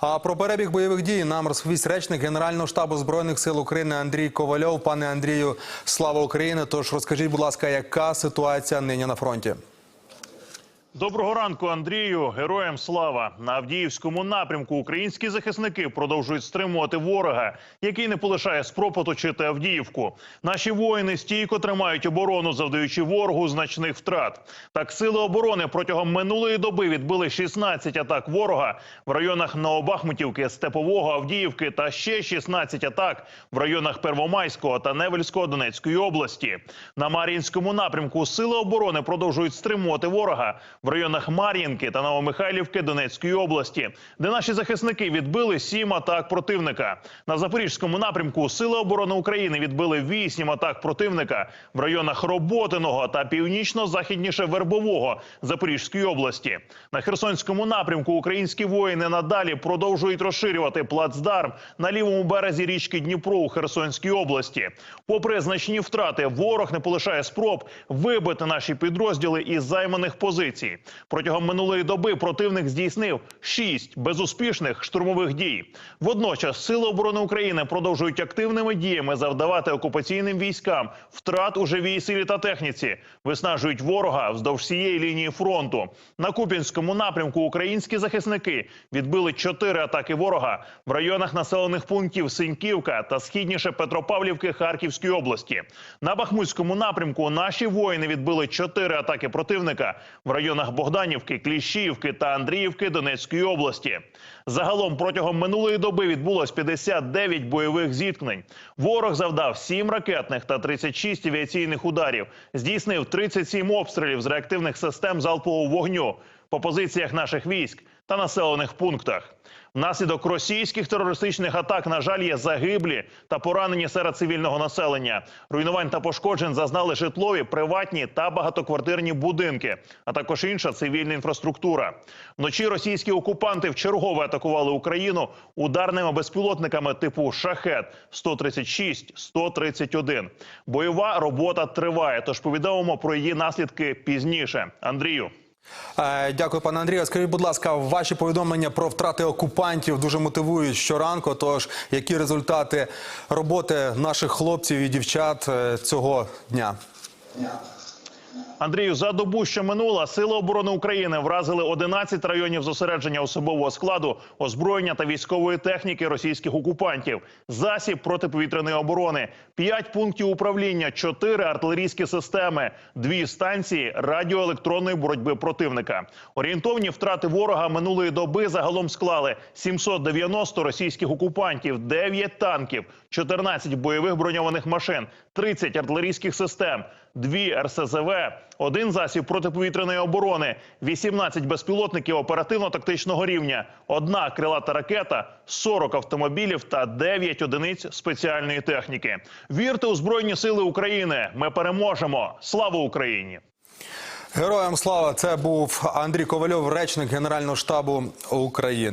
А про перебіг бойових дій нам розповість речник Генерального штабу збройних сил України Андрій Ковальов. Пане Андрію, слава Україні! Тож розкажіть, будь ласка, яка ситуація нині на фронті? Доброго ранку, Андрію. Героям слава на Авдіївському напрямку. Українські захисники продовжують стримувати ворога, який не полишає спроб оточити Авдіївку. Наші воїни стійко тримають оборону, завдаючи ворогу значних втрат. Так, сили оборони протягом минулої доби відбили 16 атак ворога в районах Новобахмутівки, Степового, Авдіївки та ще 16 атак в районах Первомайського та Невельського Донецької області. На Мар'їнському напрямку сили оборони продовжують стримувати ворога в районах Мар'їнки та Новомихайлівки Донецької області, де наші захисники відбили сім атак противника. На запорізькому напрямку Сили оборони України відбили вісім атак противника в районах Роботиного та північно-західніше Вербового Запорізької області. На Херсонському напрямку українські воїни надалі продовжують розширювати плацдарм на лівому березі річки Дніпро у Херсонській області. Попри значні втрати, ворог не полишає спроб вибити наші підрозділи із займаних позицій. Протягом минулої доби противник здійснив шість безуспішних штурмових дій. Водночас сили оборони України продовжують активними діями завдавати окупаційним військам втрат у живій силі та техніці, виснажують ворога вздовж всієї лінії фронту. На Купінському напрямку українські захисники відбили чотири атаки ворога в районах населених пунктів Синьківка та східніше Петропавлівки Харківської області. На Бахмутському напрямку наші воїни відбили чотири атаки противника в районах Богданівки, Кліщіївки та Андріївки Донецької області. Загалом протягом минулої доби відбулось 59 бойових зіткнень. Ворог завдав 7 ракетних та 36 авіаційних ударів. Здійснив 37 обстрілів з реактивних систем залпового вогню по позиціях наших військ та населених пунктах. Внаслідок російських терористичних атак, на жаль, є загиблі та поранені серед цивільного населення. Руйнувань та пошкоджень зазнали житлові, приватні та багатоквартирні будинки, а також інша цивільна інфраструктура. Вночі російські окупанти вчергове атакували Україну ударними безпілотниками типу Шахет 136 131 Бойова робота триває. Тож повідомимо про її наслідки пізніше. Андрію. Е, Дякую, пане Андрію. Скажіть, будь ласка, ваші повідомлення про втрати окупантів дуже мотивують щоранку. Тож, які результати роботи наших хлопців і дівчат е, цього дня? Андрію, за добу, що минула, Сили оборони України вразили 11 районів зосередження особового складу, озброєння та військової техніки російських окупантів, засіб протиповітряної оборони, 5 пунктів управління, 4 артилерійські системи, 2 станції радіоелектронної боротьби противника. Орієнтовні втрати ворога минулої доби загалом склали 790 російських окупантів, 9 танків, 14 бойових броньованих машин, 30 артилерійських систем, 2 РСЗВ, один засіб протиповітряної оборони, 18 безпілотників оперативно-тактичного рівня, одна крилата ракета, 40 автомобілів та 9 одиниць спеціальної техніки. Вірте у Збройні Сили України. Ми переможемо. Слава Україні! Героям слава! Це був Андрій Ковальов, речник Генерального штабу України.